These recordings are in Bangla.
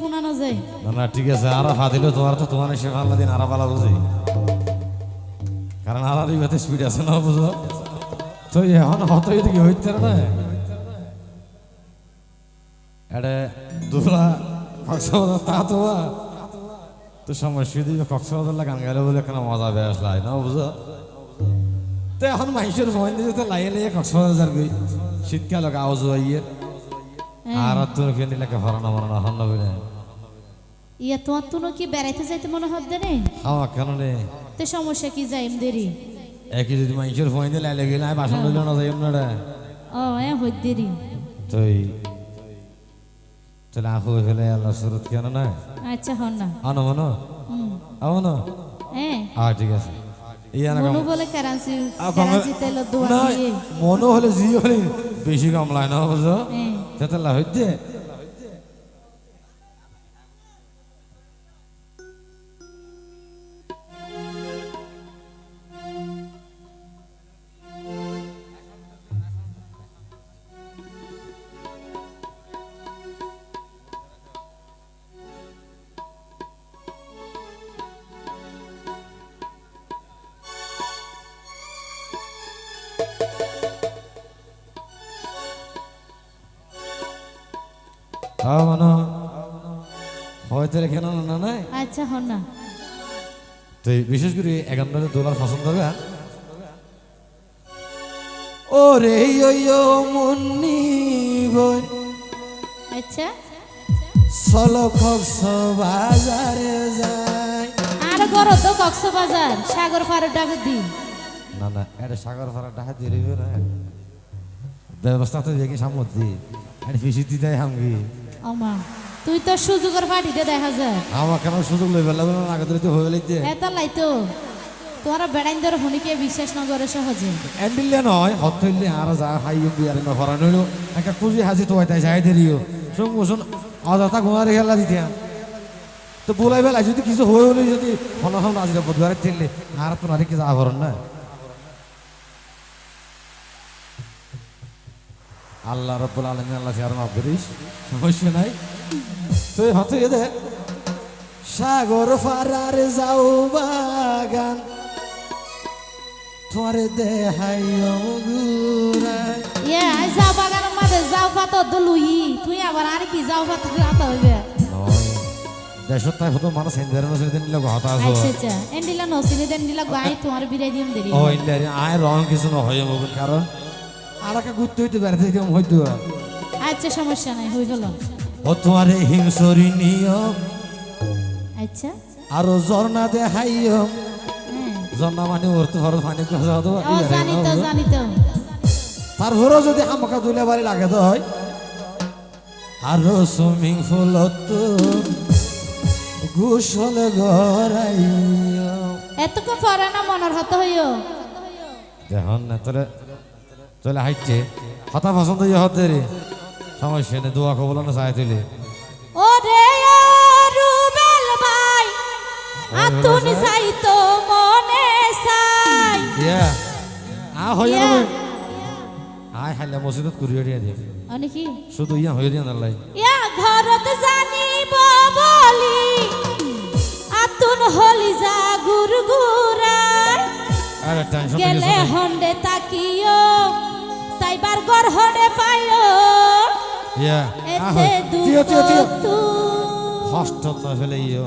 শোনানো যায় না ঠিক আছে, আর তোমার তো, তোমার সে ভালো দিন, আর ভালো বুঝি। কারণ আর স্পিড আছে না, বুঝো? তো এখন হত এদিকে হইতে না? এডে, দুলা, কক্সবাজার, তা তো। তো সমস্যা দিবে কক্সবাজার গান গাইলে বলে কেন মজা বেশ লাই না, বুঝো? তো এখন মানুষের ফোন দিয়ে তো লাইয়ে লাইয়ে কক্সবাজার গই শীতকাল আওয়াজ হইয়ে আর তোর ফেনি লাগে ভরানো ভরানো হন না ইয়া তোমার তুনো কি বেড়াইতে যাইতে মনে হচ্ছে রে খাওয়া কেন রে তো সমস্যা কি যাই দেরি? একই যদি মানুষের ফোন দিয়ে লাইলে গেলে বাসন লইলে না যাই আপনারা ও এ হই দেরি। তুই তাহলে আহু ফেলে আল্লাহ সুরত কেন না? আচ্ছা হন না। আনো মনো? হ্যাঁ আ ঠিক আছে। মনো হলে জি হলে বেশি কামলায় না বুঝো হ্যাঁ যাতে লাভ হইতে রেখে না। না নাই? আচ্ছা হন না। তো বিশেষ করে একান্তরে দোলার পছন্দ হবে হ্যাঁ? ও ইয়ো মুন্নি আচ্ছা। চলো কক্স বাজারে যাই। আর বড় তো কক্সবাজার সাগর পাড়ের ডাকে দি না না এটা সাগর ফারা ডাহা দিয়ে রইবে না। ব্যবস্থা তো দেখি সামর্থ্য এটা ফিসি দিতে হামগি। আমা তুই তো সুযোগের পার্টিতে দেখা যায়। আমার কেন সুযোগ লই বেলা বেলা আগে তো হয়ে গেলে এত লাইতো তোরা বেড়াইন ধরে হনিকে বিশ্বাস না করে সহজে। এন্ডিলে নয় হত আর যা হাই বিয়ারে না নইল। একটা কুজি হাজি তো হইতাই যাই দেরিও শুন অযথা ঘুমারে খেলা দিতে। তো বলাই বেলা যদি কিছু হয়ে হলে যদি হন হন আজকে বুধবারে তিনলে আর তো নারী কিছু আভরণ না আল্লাহ রব্বুল আলমিন আল্লাহ আর মাফ করিস সমস্যা নাই। তুই হতে দে। সাগর ফারার যাও বাগান তোমারে দেহাই গুরাই আই যাও বাগানের মাঝে যাও পাত তো তুই আবার আর কি যাও পাত রাতা হইবে। দেশত তাই হতো মানুষ হিন্দারে নসিনে দিন লোক হতাশ আচ্ছা আচ্ছা। এন্ডিলা নসিনি দেন দিলা গাই তোমার বিরাই দিম দেরি। ও রং কিছু না হয় মোবাইল কারণ আর একা ঘুরতে হইতে বেড়াতে দিতে হইতো। আচ্ছা সমস্যা নাই হই গেল ও তোমারে হিংসরি নিয়ম। আচ্ছা। আরও ঝর্ণা দেখাইও। হ্যাঁ। ঝর্ণা মানে ওর তো জানি জানি তো তারপরেও যদি আমাকে দুলে বাড়ি লাগে তো হয় আরও সুইমিং পুল গোসল গড়াইও এতক্ষণ পরে না মনের হত হইও। দেখুন না তোলে তোলে হাইটছে হতা পছন্দ হতে রে। সমস্যা নেই দোয়া কবল না চাই তুলে। ও রে রুবেল ভাই আতুন চাই তো মনে চাই। ইয়া। আ ইয়া। আয় হাইলা মসজিদত কুরিয়ে দিয়ে দিয়ে অনেকি শুধু ইয়া হয়ে দিয়ে নালাই ইয়া ঘরত জানিব বলি আতুন হলি যা গুরগুরাই আরে টেনশন গেলে হন্ডে তাকিও। তাইবার গরহনে আ এতে হই তিও তিও তিও। দুঃখ কষ্ট না ফেলে ইয়ো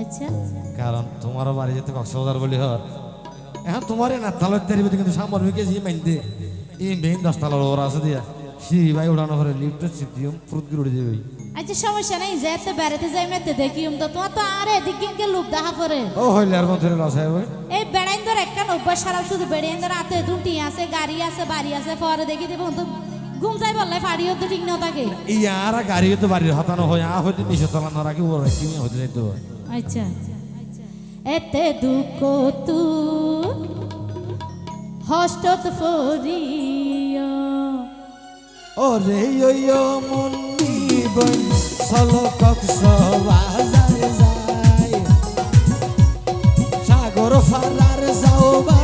আচ্ছা। কারণ তোমারও বাড়ি যেতে কক্সবাজার বলি হর। এখন তোমারই না তালের তারিবে কিন্তু সামর হয়ে গেছি মাইনতে এই মেইন দশ তালার ওরা আছে দিয়া। সিঁড়ি ভাই উড়ে যাবে আচ্ছা সমস্যা নাই যেতে বেড়াতে যাই মেতে দেখিম তো তোমার তো আর এদিকে লোক দেখা করে ও হইলে আর মধ্যে লস হবে এই বেড়াইন ধর একটা অভ্যাস সারা শুধু বেড়াইন ধর হাতে দুটি আছে গাড়ি আছে বাড়ি আছে পরে দেখি দেবো তো ঘুম যাই বললে ফাড়িও তো ঠিক না থাকে ইয়ার গাড়ি তো বাড়ির হতানো হয় আ হইতে নিচে রাখি ওর হইতে যাইতো আচ্ছা এতে দুঃখ তু হস্টত ফরিয়া ও রে ইয়ো মুন্নি বই চলো কক্সবাজারে যাই। সাগর ফারার যাও বাগান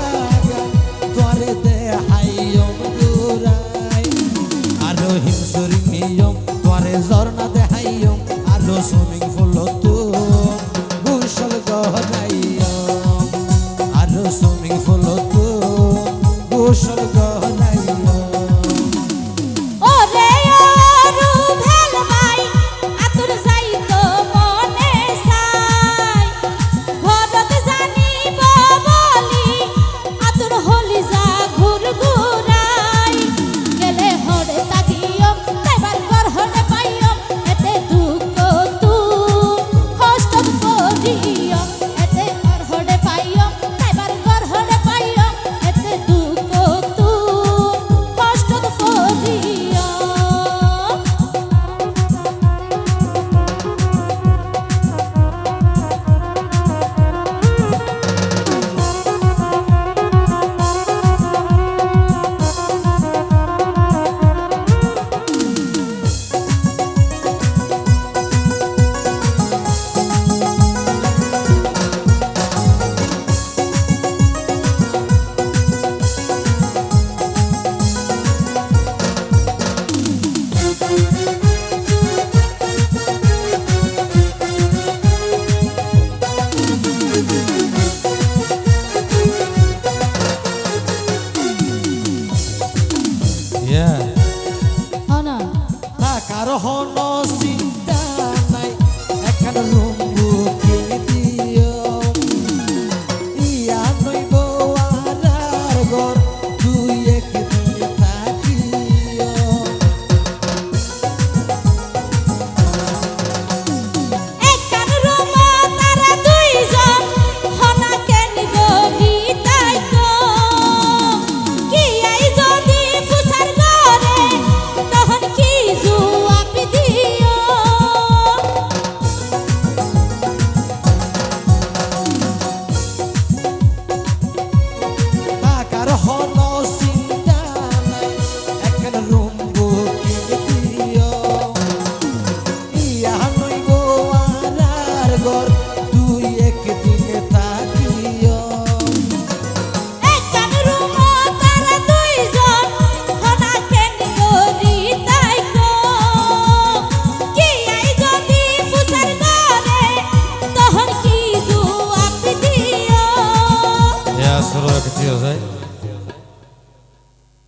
সরো কেতিয়া যায়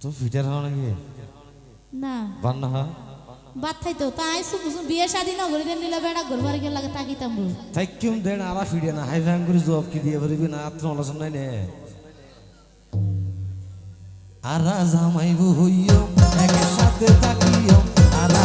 তো ফিটার হওয়া নাকি? না। বান না হা বাদ থাইতো তাই সুকুসুম বিয়ে শাদি না ঘুরে দেন নিলে বেড়া ঘুরবার গেল লাগে তাকিতাম বল তাইকিম দেন আরা ফিডে না হাই ভাঙ করে জব কি দিয়ে পারবি না আত্ম আলোচন নাই নে। আরা জামাইবু হইও একসাথে তাকিও আরা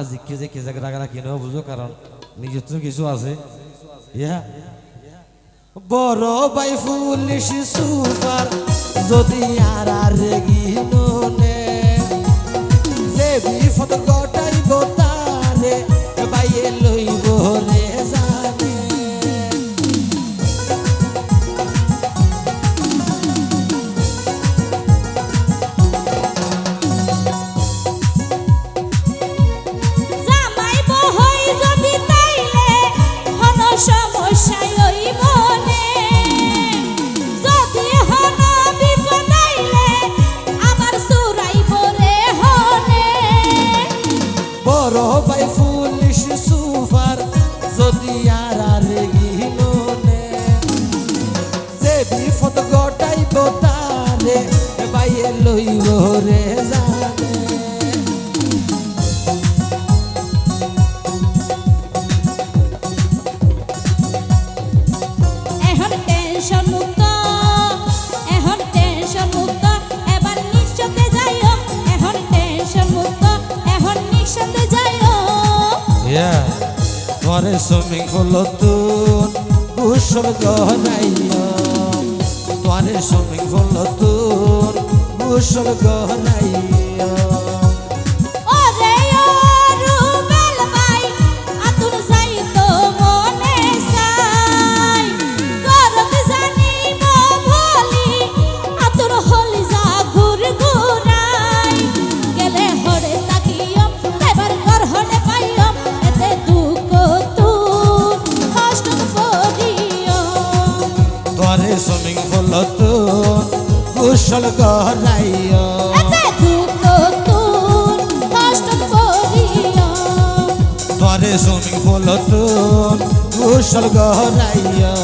আপনারা জিকে যে কে জায়গা রাখা কিনেও বুঝো কারণ নিজের তো কিছু আছে। ইয়া। বড় বাই পুলিশ সুপার যদি আর আর নে যে বিপদ গটাইব তারে বাইয়ে লই লইব রে। ঘরে শ্রমিক হলো তুন কুশল গহনাইয়াম তোরে শ্রমিক হলো তুন কুশল গহনাইয়াম গড়াইয়া ঘরে সুইমিং পুল তুন কুশল গড়াইয়া